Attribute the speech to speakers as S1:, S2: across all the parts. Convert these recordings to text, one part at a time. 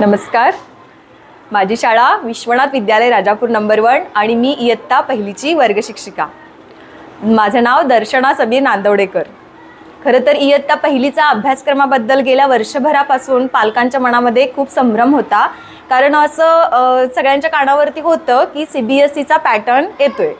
S1: नमस्कार. माझी शाळा विश्वनाथ विद्यालय राजापूर नंबर वन आणि मी इयत्ता पहिलीची वर्गशिक्षिका माझं नाव दर्शना सबीर नांदवडेकर. खरं तर इयत्ता पहिलीचा अभ्यासक्रमाबद्दल गेल्या वर्षभरापासून पालकांच्या मनामध्ये खूप संभ्रम होता. कारण असं सगळ्यांच्या कानावरती होतं की सी बी एस सीचा पॅटर्न येतोय.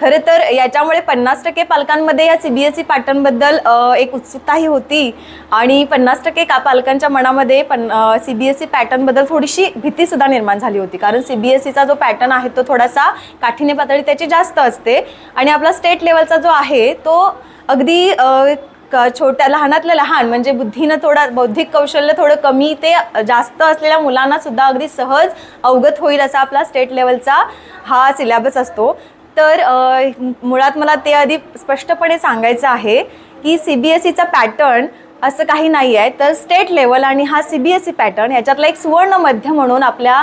S1: खरं तर याच्यामुळे पन्नास टक्के पालकांमध्ये या सी बी एस ई पॅटर्नबद्दल एक उत्सुकताही होती. आणि पन्नास टक्के का पालकांच्या मनामध्ये पण सी बी एस ई पॅटर्नबद्दल थोडीशी भीतीसुद्धा निर्माण झाली होती. कारण सी बी एस ईचा जो पॅटर्न आहे तो थोडासा काठिण्य पातळी त्याची जास्त असते. आणि आपला स्टेट लेवलचा जो आहे तो अगदी क छोट्या लहानातलं लहान म्हणजे बुद्धीनं थोडा बौद्धिक कौशल्य थोडं कमी ते जास्त असलेल्या मुलांना सुद्धा अगदी सहज अवगत होईल असा आपला स्टेट लेवलचा हा सिलेबस असतो. तर मुळात मला ते आधी स्पष्टपणे सांगायचं आहे की सी बी एस ईचा पॅटर्न असं काही नाही आहे. तर स्टेट लेवल आणि हा C B S E pattern याच्यातला एक सुवर्ण मध्य म्हणून आपल्या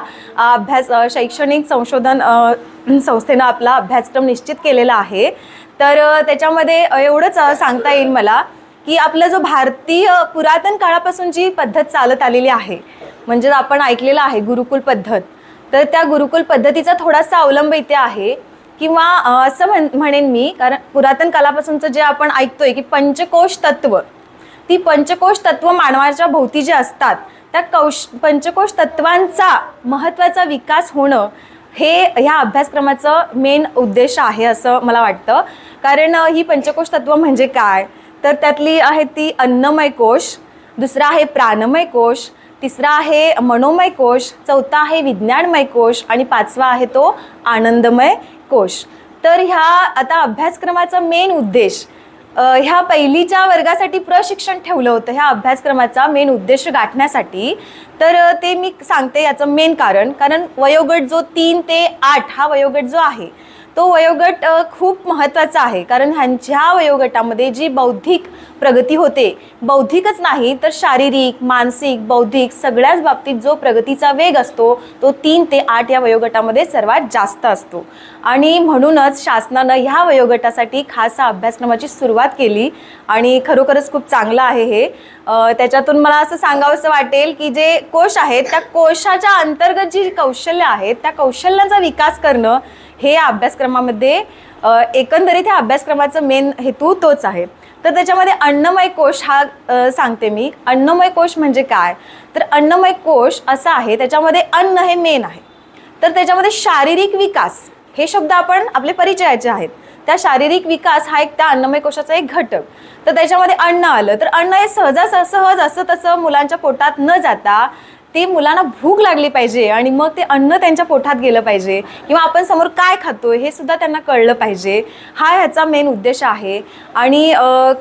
S1: अभ्यास शैक्षणिक संशोधन संस्थेनं आपला अभ्यासक्रम निश्चित केलेला आहे. तर त्याच्यामध्ये एवढंच सांगता येईल मला की आपला जो भारतीय पुरातन काळापासून जी पद्धत चालत आलेली आहे म्हणजे आपण ऐकलेलं आहे गुरुकुल पद्धत तर त्या गुरुकुल पद्धतीचा थोडासा अवलंब इथे आहे. किंवा असं म्हण म्हणेन मी कारण पुरातन कालापासूनचं जे आपण ऐकतोय की पंचकोश तत्व ती पंचकोश तत्व मानवाच्या भोवती जे असतात त्या कौश पंचकोश तत्वांचा महत्त्वाचा विकास होणं हे ह्या अभ्यासक्रमाचं मेन उद्देश आहे असं मला वाटतं. कारण ही पंचकोश तत्व म्हणजे काय? तर त्यातली आहे ती अन्नमय कोश दुसरा आहे प्राणमय कोश तिसरा आहे मनोमय कोश चौथा आहे विज्ञानमय कोश आणि पाचवा आहे तो आनंदमय. कोश. तर ह्या आता अभ्यासक्रमाचा मेन उद्देश ह्या पहिलीच्या वर्गासाठी प्रशिक्षण ठेवलं होतं ह्या अभ्यासक्रमाचा मेन उद्देश गाठण्यासाठी. तर ते मी सांगते याचं मेन कारण. कारण वयोगट जो तीन ते आठ हा वयोगट जो आहे तो वयोगट खूप महत्त्वाचा आहे. कारण ह्यांच्या वयोगटामध्ये जी बौद्धिक प्रगती होते. बौद्धिकच नाही तर शारीरिक मानसिक बौद्धिक सगळ्याच बाबतीत जो प्रगतीचा वेग असतो तो तीन ते आठ या वयोगटामध्ये सर्वात जास्त असतो. आणि म्हणूनच शासनानं ह्या वयोगटासाठी खास अभ्यासक्रमाची सुरुवात केली आणि खरोखरच खूप चांगलं आहे हे. त्याच्यातून मला असं सांगावंसं वाटेल की जे कोश आहेत त्या कोशाच्या अंतर्गत जी कौशल्य आहेत त्या कौशल्यांचा विकास करणं हे या अभ्यासक्रमामध्ये एकंदरीत ह्या अभ्यासक्रमाचं मेन हेतू तोच आहे. तर त्याच्यामध्ये अन्नमय कोश हा सांगते मी. अन्नमय कोश म्हणजे काय? तर अन्नमय कोश असा आहे त्याच्यामध्ये अन्न हे मेन आहे. तर त्याच्यामध्ये शारीरिक विकास हे शब्द आपण आपले परिचयाचे आहेत. त्या शारीरिक विकास हा एक त्या अन्नमय कोशाचा एक घटक. तर त्याच्यामध्ये अन्न आलं तर अन्न हे सहजास सहज असं तसं मुलांच्या पोटात न जाता ते मुलांना भूक लागली पाहिजे आणि मग ते अन्न त्यांच्या पोटात गेलं पाहिजे किंवा आपण समोर काय खातो हे सुद्धा त्यांना कळलं पाहिजे. हा ह्याचा मेन उद्देश आहे. आणि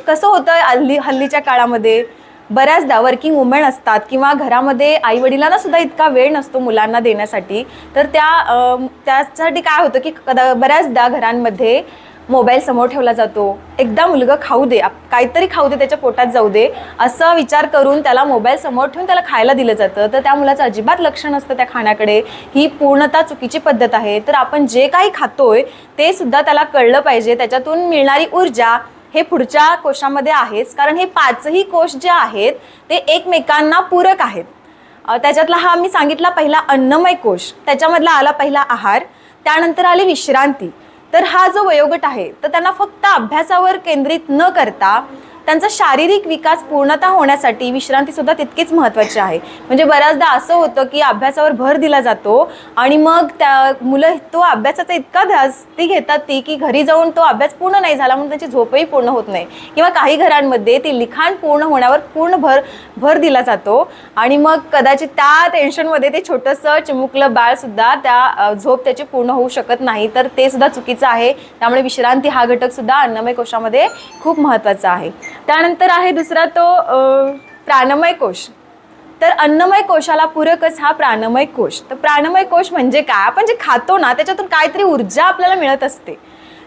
S1: कसं होतं हल्ली हल्लीच्या काळामध्ये बऱ्याचदा वर्किंग वुमेन असतात किंवा घरामध्ये आईवडिलांना सुद्धा इतका वेळ नसतो मुलांना देण्यासाठी. तर त्या त्यासाठी काय होतं की कदा बऱ्याचदा घरांमध्ये मोबाईल समोर ठेवला जातो. एकदा मुलगा खाऊ दे आप- काहीतरी खाऊ दे त्याच्या पोटात जाऊ दे असा विचार करून त्याला मोबाईल समोर ठेवून त्याला खायला दिलं जातं. तर त्या मुलाचं अजिबात लक्ष नसतं त्या खाण्याकडे. ही पूर्णतः चुकीची पद्धत आहे. तर आपण जे काही खातोय ते सुद्धा त्याला कळलं पाहिजे. त्याच्यातून मिळणारी ऊर्जा हे पुढच्या कोशामध्ये आहेच. कारण हे पाचही कोश जे आहेत ते एकमेकांना पूरक आहेत. त्याच्यातला हा मी सांगितला पहिला अन्नमय कोश. त्याच्यामधला आला पहिला आहार. त्यानंतर आली विश्रांती. तर हा जो वयोगट आहे तर त्यांना फक्त अभ्यासावर केंद्रित न करता त्यांचा शारीरिक विकास पूर्णतः होण्यासाठी विश्रांतीसुद्धा तितकीच महत्त्वाची आहे. म्हणजे बऱ्याचदा असं होतं की अभ्यासावर भर दिला जातो आणि मग त्या मुलं तो अभ्यासाचा इतका ध्यास ती घेतात ती की घरी जाऊन तो अभ्यास पूर्ण नाही झाला म्हणून त्यांची झोपही पूर्ण होत नाही. किंवा काही घरांमध्ये ती लिखाण पूर्ण होण्यावर पूर्ण भर भर दिला जातो आणि मग कदाचित त्या टेन्शनमध्ये ते छोटंसं चिमुकलं बाळसुद्धा त्या झोप त्याची पूर्ण होऊ शकत नाही. तर ते सुद्धा चुकीचं आहे. त्यामुळे विश्रांती हा घटकसुद्धा अन्नमय कोशामध्ये खूप महत्त्वाचा आहे. त्यानंतर आहे दुसरा तो प्राणमय कोश. तर अन्नमय कोशाला पूरकच हा प्राणमय कोश. तर प्राणमय कोश म्हणजे काय? आपण जे खातो ना त्याच्यातून काहीतरी ऊर्जा आपल्याला मिळत असते.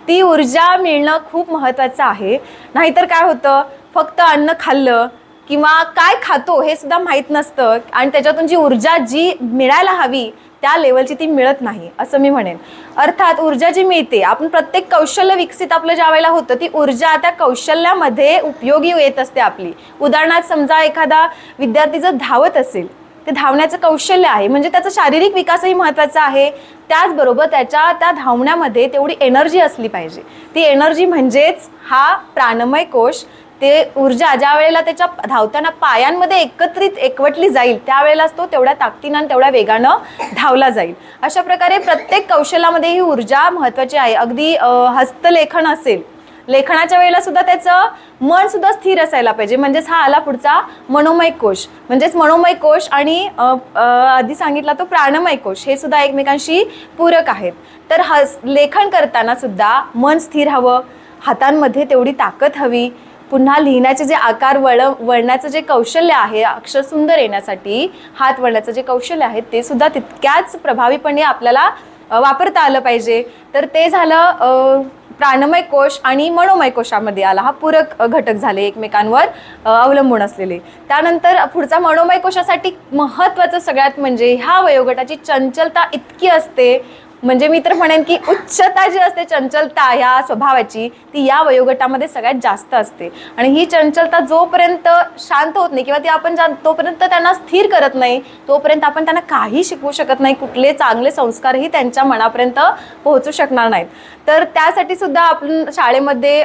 S1: ती ऊर्जा मिळणं खूप महत्त्वाचं आहे. नाहीतर काय होतं? फक्त अन्न खाल्लं किंवा काय खातो हे सुद्धा माहीत नसतं. आणि त्याच्यातून जी ऊर्जा जी मिळायला हवी त्या लेवलची ती मिळत नाही असं मी म्हणेन. अर्थात ऊर्जा जी मिळते आपण प्रत्येक कौशल्य विकसित आपलं ज्या वेळेला होतं ती ऊर्जा त्या कौशल्यामध्ये उपयोगी येत असते आपली. उदाहरणार्थ समजा एखादा विद्यार्थी जर धावत असेल ते धावण्याचं कौशल्य आहे म्हणजे त्याचा शारीरिक विकासही महत्त्वाचा आहे. त्याचबरोबर त्याच्या त्या धावण्यामध्ये तेवढी एनर्जी असली पाहिजे. ती एनर्जी म्हणजेच हा प्राणमय कोश ते ऊर्जा ज्या वेळेला त्याच्या धावताना पायांमध्ये एकत्रित एकवटली जाईल त्यावेळेलाच तो तेवढ्या ताकदीनं आणि तेवढ्या वेगानं धावला जाईल. अशा प्रकारे प्रत्येक कौशल्यामध्ये ही ऊर्जा महत्त्वाची आहे. अगदी हस्तलेखन असेल लेखनाच्या वेळेला सुद्धा त्याचं मन सुद्धा स्थिर असायला पाहिजे. म्हणजेच हा आला पुढचा मनोमय कोश. म्हणजेच मनोमय कोश आणि आधी सांगितला तो प्राणमय कोश. हे सुद्धा एकमेकांशी पूरक आहेत. तर हस लेखन करताना सुद्धा मन स्थिर हवं हातांमध्ये तेवढी ताकद हवी पुन्हा लिहिण्याचे जे आकार वळ वळण्याचं जे कौशल्य आहे अक्षर सुंदर येण्यासाठी हात वळण्याचं जे कौशल्य आहे ते सुद्धा तितक्याच प्रभावीपणे आपल्याला वापरता आलं पाहिजे. तर ते झालं प्राणमय कोश आणि मनोमय कोशामध्ये आला. हा पूरक घटक झाले एकमेकांवर अवलंबून असलेले. त्यानंतर पुढचा मनोमय कोशासाठी महत्त्वाचं सगळ्यात म्हणजे ह्या वयोगटाची चंचलता इतकी असते म्हणजे मी तर म्हणेन की उच्चता जी असते चंचलता ह्या स्वभावाची ती या वयोगटामध्ये सगळ्यात जास्त असते. आणि ही चंचलता जोपर्यंत शांत होत नाही किंवा ती आपण जा तोपर्यंत त्यांना स्थिर करत नाही तोपर्यंत आपण त्यांना काही शिकवू शकत नाही कुठले चांगले संस्कारही त्यांच्या मनापर्यंत पोहोचू शकणार नाहीत. तर त्यासाठी सुद्धा आपण शाळेमध्ये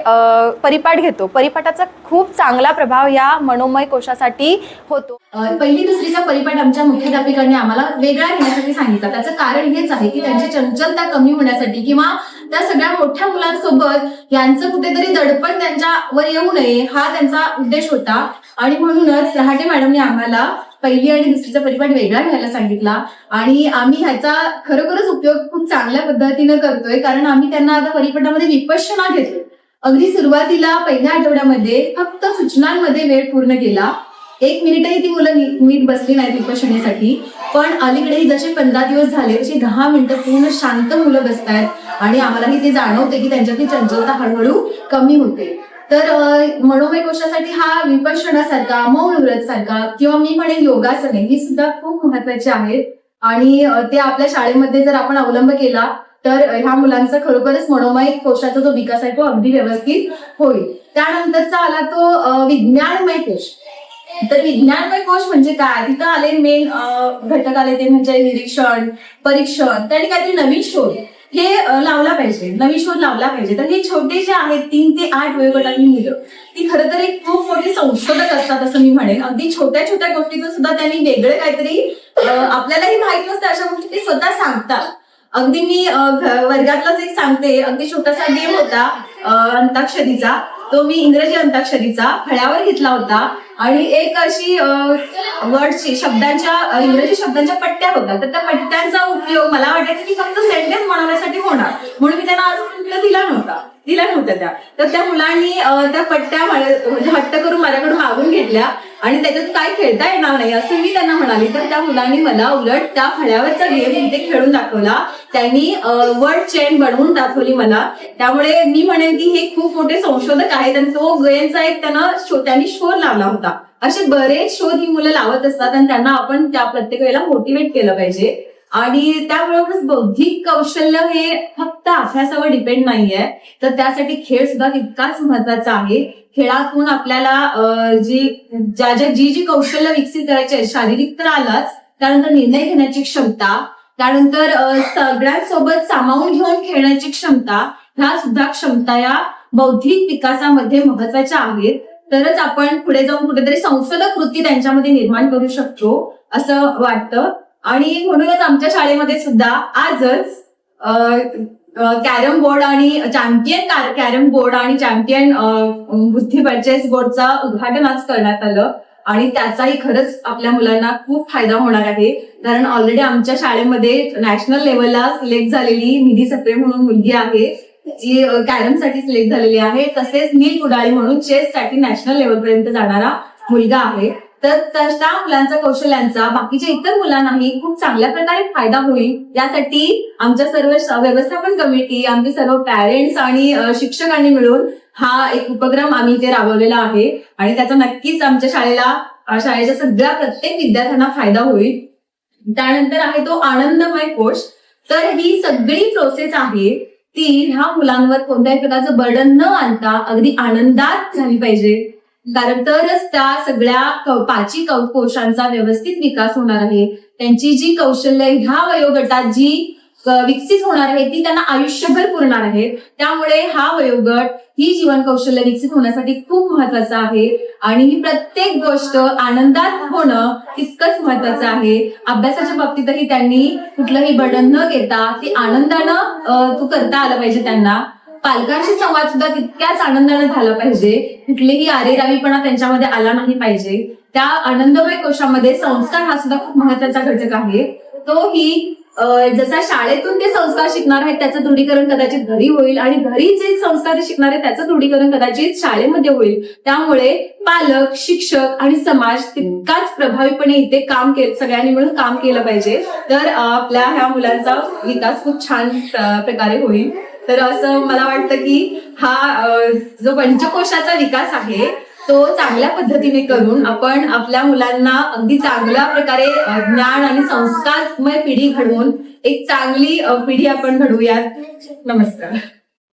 S1: परिपाठ घेतो. परिपाठाचा खूप चांगला प्रभाव या मनोमय कोशासाठी होतो.
S2: पहिली दुसरीचा परिपाठ आमच्या मुख्याध्यापिकांनी आम्हाला वेगळा घेण्यासाठी सांगितला. त्याचं कारण हेच आहे की त्यांची चंचलता कमी होण्यासाठी किंवा त्या सगळ्या मोठ्या मुलांसोबत यांचं कुठेतरी दडपण त्यांच्यावर येऊ नये हा त्यांचा उद्देश होता. आणि म्हणूनच रहाटे मॅडमने आम्हाला पहिली आणि दुसरीचा परिपाठ वेगळा घ्यायला सांगितला. आणि आम्ही ह्याचा खरोखरच उपयोग खूप चांगल्या पद्धतीनं करतोय कारण आम्ही त्यांना आता परिपाठामध्ये विपश्यना घेतोय. अगदी सुरुवातीला पहिल्या आठवड्यामध्ये फक्त सूचनांमध्ये वेळ पूर्ण केला. एक मिनिटही ती मुलं नीट बसली नाहीत विपश्यनेसाठी पण अलीकडे जसे पंधरा दिवस झाले तसे दहा मिनिटं पूर्ण शांत मुलं बसतायत आणि आम्हालाही ते जाणवते की त्यांच्यातली चंचलता हळूहळू कमी होते. तर मनोमय कोशासाठी हा विपक्षणासारखा मौन व्रत सारखा किंवा मी म्हणेन योगासने ही सुद्धा खूप महत्वाची आहेत आणि ते आपल्या शाळेमध्ये जर आपण अवलंब केला तर ह्या मुलांचा खरोखरच मनोमय कोशाचा जो विकास आहे तो अगदी व्यवस्थित होईल. त्यानंतरचा आला तो विज्ञानमय कोश. तर विज्ञानमय कोश म्हणजे काय? तिथं आले मेन घटक आले ते म्हणजे निरीक्षण परीक्षण त्यांनी काहीतरी नवीन शोध. हे लावला पाहिजे. नवीन शोध लावला पाहिजे. तर हे छोटे जे आहेत तीन ते आठ वयोगटांनी मुलं ती खरं तर एक खूप मोठे संशोधक असतात असं मी म्हणेन. अगदी छोट्या छोट्या गोष्टीतून सुद्धा त्यांनी वेगळं काहीतरी आपल्यालाही माहीत नसतं अशा गोष्टी ते स्वतः सांगतात. अगदी मी वर्गातलाच एक सांगते. अगदी छोटासा गेम होता अंताक्षरीचा. तो मी इंग्रजी अंताक्षरीचा फळ्यावर घेतला होता आणि एक अशी वर्डची शब्दांच्या इंग्रजी शब्दांच्या पट्ट्या होत्या. तर त्या पट्ट्यांचा उपयोग मला वाटायचं की फक्त सेंटेन्स बनवण्यासाठी होणार. म्हणून मी त्यांना अजून दिला नव्हता. दिल्या नव्हत्या त्या. तर त्या मुलांनी त्या पट्ट्या म्हणजे हट्ट करून माझ्याकडून मागून घेतल्या. आणि त्याच्यात काय खेळता येणार नाही असं मी त्यांना म्हणाली. तर त्या मुलांनी मला उलट त्या फळ्यावरचा गेम इथे खेळून दाखवला. त्यांनी वर्ड चेन बनवून दाखवली मला. त्यामुळे मी म्हणेन की हे खूप मोठे संशोधक आहेत आणि तो गेमचा एक त्यांना शो- त्यांनी शोध लावला होता. असे बरेच शोध ही मुलं लावत असतात आणि त्यांना आपण त्या प्रत्येक वेळेला मोटिवेट केलं पाहिजे. आणि त्याबरोबरच बौद्धिक कौशल्य हे फक्त अभ्यासावर डिपेंड नाहीये. तर त्यासाठी खेळ सुद्धा तितकाच महत्त्वाचा आहे. खेळातून आपल्याला जी ज्या ज्या जी जी कौशल्य विकसित करायची आहेत शारीरिक तर आलाच त्यानंतर निर्णय घेण्याची क्षमता त्यानंतर सगळ्यांसोबत सामावून घेऊन खेळण्याची क्षमता ह्या सुद्धा क्षमता या बौद्धिक विकासामध्ये महत्त्वाच्या आहेत. तरच आपण पुढे जाऊन कुठेतरी संशोधक वृत्ती त्यांच्यामध्ये निर्माण करू शकतो असं वाटतं. आणि म्हणूनच आमच्या शाळेमध्ये सुद्धा आजच कॅरम बोर्ड आणि चॅम्पियन कॅरम बोर्ड आणि चॅम्पियन बुद्धिबळ चेस बोर्डचा उद्घाटन आज करण्यात आलं. आणि त्याचाही खरंच आपल्या मुलांना खूप फायदा होणार आहे. कारण ऑलरेडी आमच्या शाळेमध्ये नॅशनल लेवलला सिलेक्ट झालेली निधी सप्रे म्हणून मुलगी आहे. जी कॅरमसाठी सिलेक्ट झालेली आहे. तसेच नील कुडाळी म्हणून चेस साठी नॅशनल लेवल पर्यंत जाणारा मुलगा आहे. तर त्या मुलांचा कौशल्यांचा बाकीच्या इतर मुलांनाही खूप चांगल्या प्रकारे फायदा होईल. यासाठी आमच्या सर्व व्यवस्थापन कमिटी आमचे सर्व पॅरेंट्स आणि शिक्षकांनी मिळून हा एक उपक्रम आम्ही इथे राबवलेला आहे. आणि त्याचा नक्कीच आमच्या शाळेला शाळेच्या सगळ्या प्रत्येक विद्यार्थ्यांना फायदा होईल. त्यानंतर आहे तो आनंदमय कोश. तर ही सगळी प्रोसेस आहे. ती ह्या मुलांवर कोणत्याही प्रकारचं बर्डन न आणता अगदी आनंदात झाली पाहिजे. कारण तरच त्या सगळ्या पाची कोशांचा व्यवस्थित विकास होणार आहे. त्यांची जी कौशल्य ह्या वयोगटात जी विकसित होणार आहे ती त्यांना आयुष्यभर पुरणार आहे. त्यामुळे हा वयोगट ही जीवन कौशल्य विकसित होण्यासाठी खूप महत्वाचं आहे. आणि ही प्रत्येक गोष्ट आनंदात होणं तितकंच महत्वाचं आहे. अभ्यासाच्या बाबतीतही त्यांनी कुठलंही बडन न घेता ती आनंदानं तू करता आलं पाहिजे त्यांना. पालकांशी संवाद सुद्धा तितक्याच आनंदाने झाला पाहिजे. कुठलीही आरेरावीपणा त्यांच्यामध्ये आला नाही पाहिजे. त्या आनंदमय कोशामध्ये संस्कार हा सुद्धा खूप महत्त्वाचा घटक आहे. तो ही जसा शाळेतून ते संस्कार शिकणार आहेत त्याचं दृढीकरण कदाचित घरी होईल आणि घरी जे संस्कार शिकणार आहेत त्याचं दृढीकरण कदाचित शाळेमध्ये होईल. त्यामुळे पालक शिक्षक आणि समाज तितकाच प्रभावीपणे इथे काम केलं सगळ्यांनी मिळून काम केलं पाहिजे. तर आपल्या ह्या मुलांचा विकास खूप छान प्रकारे होईल. तर असं मला वाटतं की हा जो पंचकोशाचा विकास आहे तो चांगल्या पद्धतीने करून आपण आपल्या मुलांना अगदी चांगल्या प्रकारे ज्ञान आणि संस्कारमय पिढी घडवून एक चांगली पिढी आपण घडवूयात. नमस्कार.